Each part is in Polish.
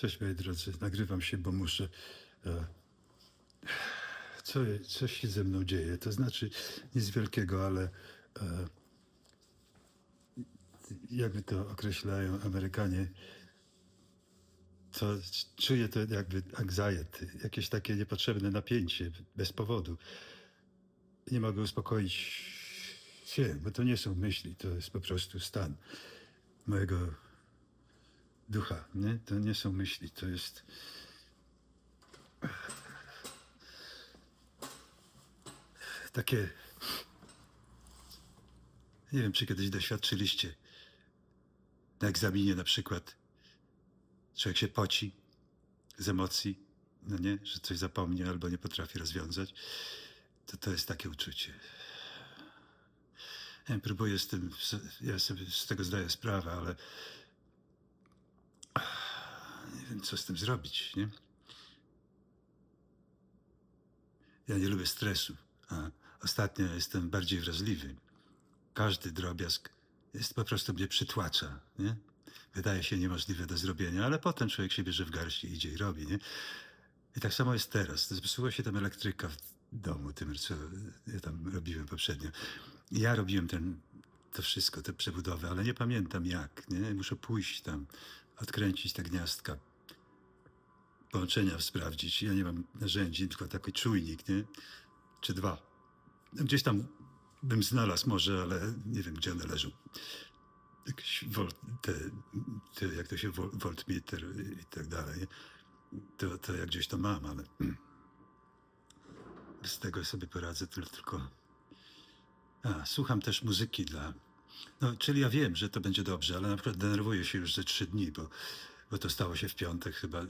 Cześć moi drodzy, nagrywam się, bo muszę. E, co, coś się ze mną dzieje. To znaczy nic wielkiego, ale e, jakby to określają Amerykanie, to czuję to jakby anxiety, jakieś takie niepotrzebne napięcie bez powodu. Nie mogę uspokoić się, bo to nie są myśli, to jest po prostu stan mojego ducha, nie? To nie są myśli, to jest... Takie... Nie wiem, czy kiedyś doświadczyliście na egzaminie na przykład. Człowiek się poci z emocji, no nie, że coś zapomni albo nie potrafi rozwiązać. To to jest takie uczucie. Ja próbuję z tym, ja sobie z tego zdaję sprawę, ale nie wiem, co z tym zrobić, nie? Ja nie lubię stresu, a ostatnio jestem bardziej wrażliwy. Każdy drobiazg jest po prostu mnie przytłacza, nie? Wydaje się niemożliwe do zrobienia, ale potem człowiek się bierze w garści, idzie i robi, nie? I tak samo jest teraz. Zepsuła się tam elektryka w domu, tym, co ja tam robiłem poprzednio. I ja robiłem ten, to wszystko, te przebudowy, ale nie pamiętam jak, nie? Muszę pójść tam, odkręcić te gniazdka, połączenia sprawdzić. Ja nie mam narzędzi, tylko taki czujnik, nie? Czy dwa. Gdzieś tam bym znalazł może, ale nie wiem, gdzie one leżą. Jakieś volt, te, te, jak to się, vol- voltmeter i tak dalej. To, to ja gdzieś to mam, ale z tego sobie poradzę tyl- tylko. A, słucham też muzyki dla. No, czyli ja wiem, że to będzie dobrze, ale na przykład denerwuję się już ze trzy dni, bo, bo to stało się w piątek chyba.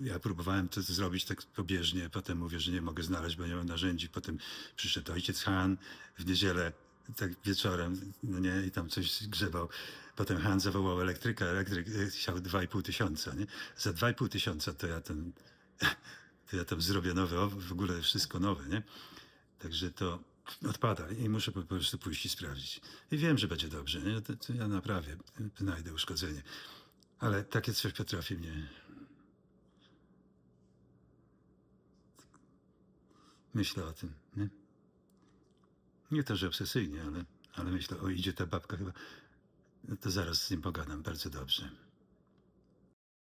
Ja próbowałem to zrobić tak pobieżnie, potem mówię, że nie mogę znaleźć, bo nie mam narzędzi. Potem przyszedł ojciec Han w niedzielę, tak wieczorem, no nie, i tam coś grzebał. Potem Han zawołał elektryka, elektryk e, chciał 2,5 tysiąca, nie? Za 2,5 tysiąca to ja ten, to ja tam zrobię nowe, w ogóle wszystko nowe, nie? Także to odpada i muszę po prostu pójść i sprawdzić. I wiem, że będzie dobrze, nie? To, to ja naprawię, znajdę uszkodzenie. Ale takie coś potrafi mnie... Myślę o tym, nie? Nie to, że obsesyjnie, ale, ale myślę, o idzie ta babka chyba. No to zaraz z nim pogadam bardzo dobrze.